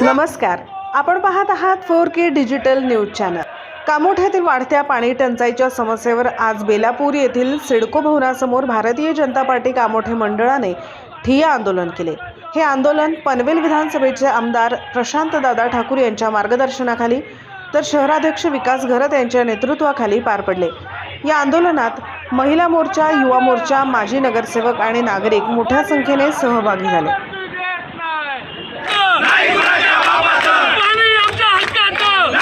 नमस्कार. आपण पाहत आहात four K digital news channel. कामोठ्यातील वाढत्या पाणी टंचाईच्या समस्येवर आज बेलापूर येथील सिडको भवनासमोर भारतीय जनता पार्टी कामोठे मंडळाने ठिय्या आंदोलन केले. हे आंदोलन पनवेल विधानसभेचे आमदार प्रशांत दादा ठाकूर यांच्या मार्गदर्शनाखाली तर शहराध्यक्ष विकास घरत यांच्या नेतृत्वाखाली पार पडले. या आंदोलनात महिला मोर्चा युवा मोर्चा माजी नगरसेवक आणि नागरिक मोठ्या संख्येने सहभागी झाले पाणी आमच्या हक्काचं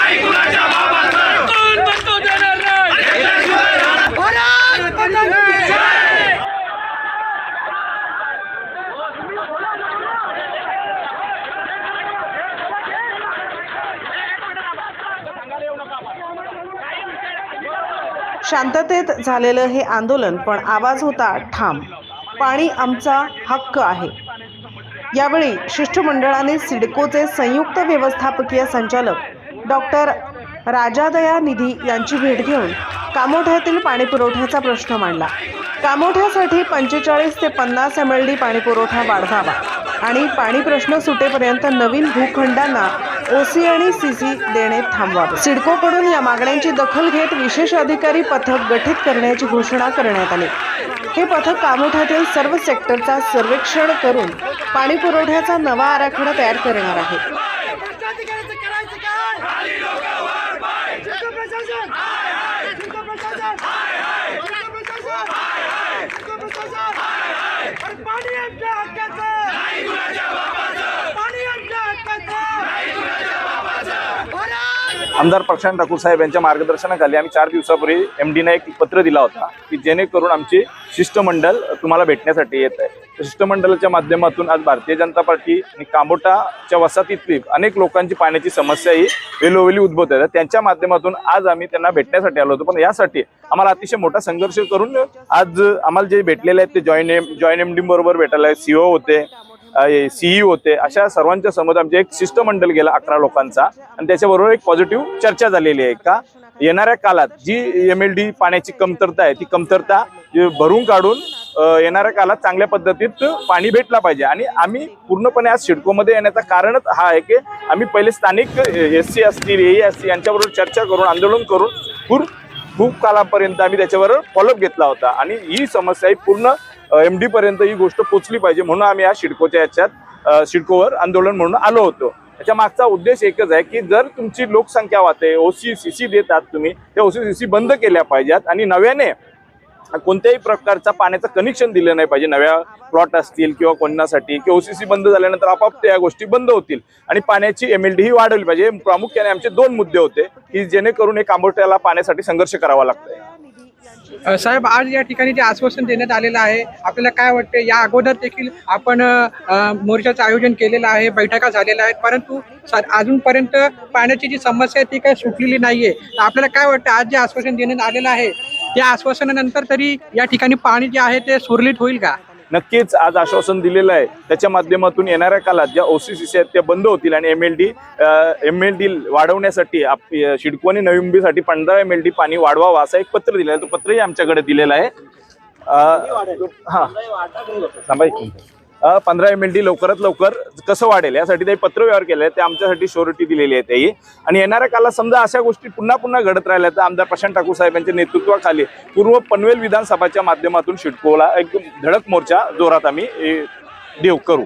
कोण बंधू देणार नाही भारत माता की जय! शांततेत झालेलं हे आंदोलन पण आवाज होता ठाम. पाणी आमचा हक्क आहे. यावेळी शिष्टमंडळाने सिडकोचे संयुक्त व्यवस्थापकीय संचालक डॉक्टर राजादया निधी यांची भेट घेऊन कामोठ्यातील पाणी पुरवठ्याचा प्रश्न मांडला. कामोठ्यासाठी पंचेचाळीस ते पन्नास एम एल डी पाणीपुरवठा वाढवावा आणि पाणी प्रश्न सुटेपर्यंत नवीन भूखंडांना ओसी आणि सीसी देणे थांबवावे सिडकोकडून या मागण्यांची दखल घेत विशेष अधिकारी पथक गठीत करण्याची घोषणा करण्यात आली. हे पथक कामोठ्यातील सर्व सेक्टरचा सर्वेक्षण करून पाणी पुरवठ्याचा नवा आराखडा तयार करणार आहे. आमदार प्रशांत ठाकूर साहेब यांच्या मार्गदर्शनाखाली आम्ही चार दिवसापूर्वी एम डीने एक पत्र दिला होता की जेणेकरून आमची शिष्टमंडळ तुम्हाला भेटण्यासाठी येत आहे. शिष्टमंडळाच्या माध्यमातून आज भारतीय जनता पार्टी आणि कांबोटाच्या वसाहतीतली अनेक लोकांची पाण्याची समस्या ही वेलोवेली उद्भवत आहे. त्यांच्या माध्यमातून आज आम्ही त्यांना भेटण्यासाठी आलो होतो. पण यासाठी आम्हाला अतिशय मोठा संघर्ष करून आज आम्हाला जे भेटलेले आहेत ते join M join M D बरोबर भेटायला सीओ होते. सीई होते अशा सर्वांच्या समोर आमचे एक शिष्टमंडळ गेला अकरा लोकांचा. आणि त्याच्याबरोबर एक पॉझिटिव्ह चर्चा झालेली आहे का? येणाऱ्या काळात जी एम एल डी पाण्याची कमतरता आहे ती कमतरता भरून काढून येणाऱ्या काळात चांगल्या पद्धतीत पाणी भेटला पाहिजे. आणि आम्ही पूर्णपणे आज सिडकोमध्ये येण्याचं कारणच हा आहे की आम्ही पहिले स्थानिक एस सी असतील ए असतील यांच्याबरोबर चर्चा करून आंदोलन करून खूप खूप कालापर्यंत आम्ही त्याच्यावर फॉलोअप घेतला होता. आणि ही समस्या ही पूर्ण एम डी पर्यंत ही गोष्ट पोचली पाहिजे म्हणून आम्ही या सिडकोच्या याच्यात शिडकोवर सिडकोवर आंदोलन म्हणून आलो होतो. त्याच्या मागचा उद्देश एकच आहे की जर तुमची लोकसंख्या वाहते ओसी सी सी देतात तुम्ही त्या ओसी सी सी बंद केल्या पाहिजेत आणि नव्याने कोणत्याही प्रकारचा पाण्याचं कनेक्शन दिलं नाही पाहिजे नव्या प्लॉट असतील किंवा कोणासाठी किंवा ओसीसी बंद झाल्यानंतर आपाप त्या गोष्टी बंद होतील. आणि पाण्याची एम एल डी ही वाढवली पाहिजे. प्रामुख्याने आमचे दोन मुद्दे होते की जेणेकरून एक कांबोट्याला पाण्यासाठी संघर्ष करावा लागतोय. साहेब आज या ठिकाणी जे आश्वासन देण्यात आलेलं आहे आपल्याला काय वाटते या अगोदर देखील आपण मोर्चाचं आयोजन केलेलं आहे बैठका झालेल्या आहेत परंतु अजूनपर्यंत पाण्याची जी समस्या आहे ती काय सुटलेली नाहीये. तर आपल्याला काय वाटतं आज जे आश्वासन देण्यात आलेलं आहे त्या आश्वासनानंतर तरी या ठिकाणी पाणी जे आहे ते सुरळीत होईल का? नक्कीच आज आश्वासन दिलेलं आहे. त्याच्या माध्यमातून येणाऱ्या काळात ज्या ओ सी सी सी आहेत त्या बंद होतील आणि M L D M L D वाढवण्यासाठी आप- शिडको आणि नवी मुंबईसाठी पंधरा एम एल डी पाणी वाढवावं असं एक पत्र दिलं आहे. तो पत्रही आमच्याकडे दिलेलं आहे. हां हा. थांबा पंधरा एम एल टी लवकरात लवकर कसं वाढेल? यासाठी ते पत्रव्यवहार केले ते आमच्यासाठी श्योरिटी दिलेली आहे त्याही. आणि येणाऱ्या काळात समजा अशा गोष्टी पुन्हा पुन्हा घडत राहिल्या तर आमदार प्रशांत ठाकूर साहेब यांच्या नेतृत्वाखाली पूर्व पनवेल विधानसभाच्या माध्यमातून शिडकोला एक धडक मोर्चा जोरात आम्ही देव करू.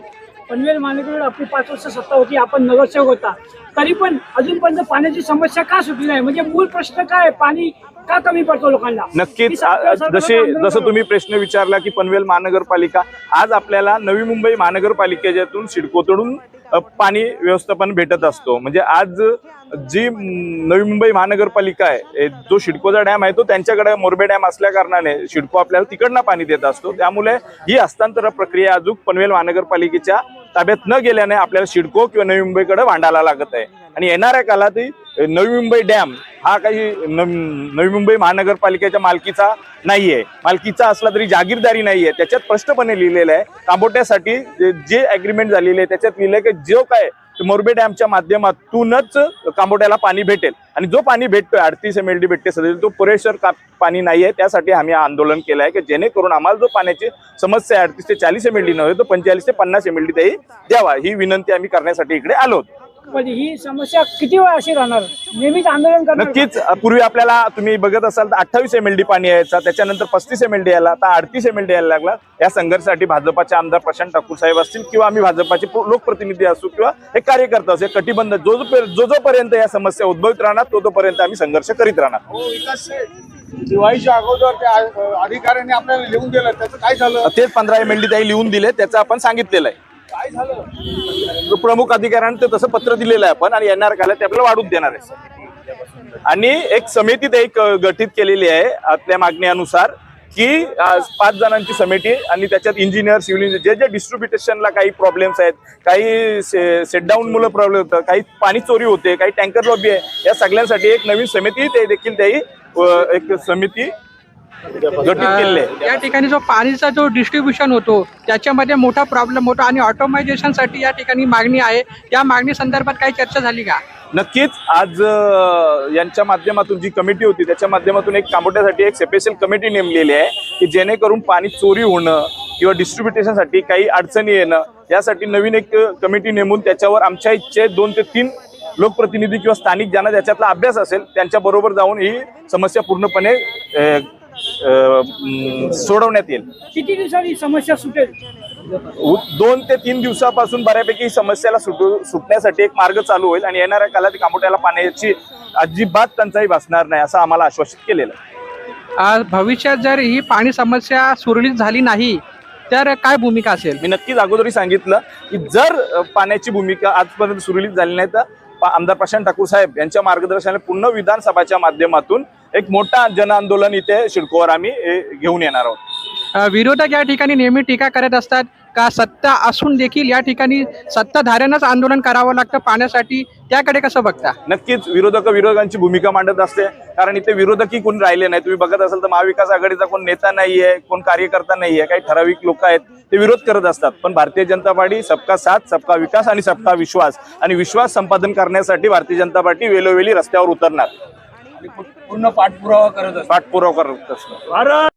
पनवेल महानगरीवर आपली पाच वर्ष सत्ता होती आपण नगरसेवक होता. तरी पण अजूनपर्यंत पाण्याची समस्या का सुटली नाही? म्हणजे मूळ प्रश्न काय पाणी का कमी पडतो लोकांना. नक्कीच. जसे जसं तुम्ही प्रश्न विचारला की पनवेल महानगरपालिका आज आपल्याला नवी मुंबई महानगरपालिकेच्यातून सिडकोतून अ, पाणी व्यवस्थापन भेटत असतो. म्हणजे आज जी नवी मुंबई महानगरपालिका आहे जो सिडकोचा डॅम आहे तो त्यांच्याकडे मोरबे डॅम असल्या कारणाने सिडको आपल्याला तिकडनं पाणी देत असतो. त्यामुळे ही हस्तांतर प्रक्रिया अजून पनवेल महानगरपालिकेच्या ताब्यात न गेल्याने आपल्याला सिडको किंवा नवी मुंबईकडे भांडायला लागत आहे. आणि येणाऱ्या काळातही नवी मुंबई डॅम हा काही नवी मुंबई महानगरपालिकेच्या मालकीचा नाहीये. मालकीचा असला तरी जागीरदारी नाहीये. त्याच्यात स्पष्टपणे लिहिलेलं आहे तांबोट्यासाठी जे- जे अग्रीमेंट आहे त्याच्यात लिहिलंय की जो काय मोरबे डॅमच्या माध्यमातूनच कांबोट्याला पाणी भेटेल. आणि जो पाणी भेटतोय अडतीस एम एल डी भेटते सध्या तो पुरेसर का पाणी नाही आहे त्यासाठी आम्ही आंदोलन केलं आहे की जेणेकरून आम्हाला जो पाण्याची समस्या आहे अडतीस ते चाळीस एम एल डी नव्हे तो पंचेचाळीस ते पन्नास एम एल डी त्याही द्यावा. ही विनंती आम्ही करण्यासाठी इकडे आलो होतो. म्हणजे ही समस्या किती वेळ अशी राहणार? नेहमीच आंदोलन करणार नक्कीच. पूर्वी आपल्याला तुम्ही बघत असाल तर अठ्ठावीस एम एल डी पाणी यायचा त्याच्यानंतर पस्तीस एम एल डी यायला आता अडतीस एम एल डी यायला लागला. या संघर्षासाठी भाजपाचे आमदार प्रशांत ठाकूर साहेब असतील किंवा आम्ही भाजपाचे लोकप्रतिनिधी असू किंवा हे कार्यकर्ता असू हे कटिबंध जो जो जो जोपर्यंत या समस्या उद्भवित राहणार तो तोपर्यंत आम्ही संघर्ष करीत राहणार. दिवाळीच्या अगोदर त्या अधिकाऱ्यांनी आपल्याला लिहून दिलं त्याचं काय झालं? तेच पंधरा एम एल डी त्याही लिहून दिले त्याचं आपण सांगितलेलं आहे. प्रमुख अधिकाऱ्यांनी ते तसं पत्र दिलेलं आहे आपण आणि येणार काय ते आपल्याला वाढून देणार आहे. आणि एक समिती ते एक गठीत केलेली आहे आपल्या मागण्यानुसार की पाच जणांची समिती आणि त्याच्यात इंजिनियर सिव्हिल इंजिनियर जे जे डिस्ट्रीब्युटेशनला काही प्रॉब्लेम्स आहेत काही सेटडाऊन मुलं प्रॉब्लेम होतं काही पाणी चोरी होते काही टँकर लॉबी आहे या सगळ्यांसाठी एक नवीन समिती ते देखील त्याही एक समिती गठीत आहे या ठिकाणी जो पाणीचा जो डिस्ट्रीब्युशन होतो त्याच्यामध्ये मोठा प्रॉब्लेम होतो आणि ऑटोमायझेशनसाठी या ठिकाणी मागणी आहे. या मागणी संदर्भात काही चर्चा झाली का? नक्कीच. आज यांच्या माध्यमातून जी कमिटी होती त्याच्या माध्यमातून एक कांबोट्यासाठी एक स्पेशल कमिटी नेमलेली आहे की जेणेकरून पाणी चोरी होणं किंवा डिस्ट्रीब्युटेशनसाठी काही अडचणी येणं यासाठी नवीन एक कमिटी नेमून त्याच्यावर आमच्या इच्छे दोन ते तीन लोकप्रतिनिधी किंवा स्थानिक ज्यांना त्याच्यातला अभ्यास असेल त्यांच्या बरोबर जाऊन ही समस्या पूर्णपणे सोडवण्यात येईल. किती दिवसांनी ही समस्या सुटेल? दोन ते तीन दिवसापासून बऱ्यापैकी समस्याला सुटू सुटण्यासाठी एक मार्ग चालू होईल आणि येणाऱ्या काळात कामोट्याला पाण्याची अजिबात टंचाई भासणार नाही असं आम्हाला आश्वासित केलेलं आहे. भविष्यात जर ही पाणी समस्या सुरळीत झाली नाही तर काय भूमिका असेल? मी नक्कीच अगोदरही सांगितलं की जर पाण्याची भूमिका आजपर्यंत सुरळीत झाली नाही तर आमदार प्रशांत ठाकूर साहेब यांच्या मार्गदर्शनाने पूर्ण विधानसभाच्या माध्यमातून एक मोठा जन आंदोलन इथे शिडकोवर आम्ही घेऊन येणार आहोत. विरोधक या ठिकाणी नेहमी टीका करत असतात. का सत्ता असून देखील या ठिकाणी सत्ताधाऱ्यांनाच आंदोलन करावं लागतं पाण्यासाठी त्याकडे कसं बघता? नक्कीच विरोधक विरोधकांची भूमिका मांडत असते. कारण इथे विरोधकही कोणी राहिले नाही तुम्ही बघत असाल तर महाविकास आघाडीचा कोण नेता नाहीये कोण कार्यकर्ता नाहीये काही ठराविक लोक आहेत. ते विरोध करत असतात. पण भारतीय जनता पार्टी सबका साथ सबका विकास आणि सबका विश्वास आणि विश्वास संपादन करण्यासाठी भारतीय जनता पार्टी वेळोवेळी रस्त्यावर उतरणार. पूर्ण पाठपुरावा करत असतो. पाठपुरावा करत असणार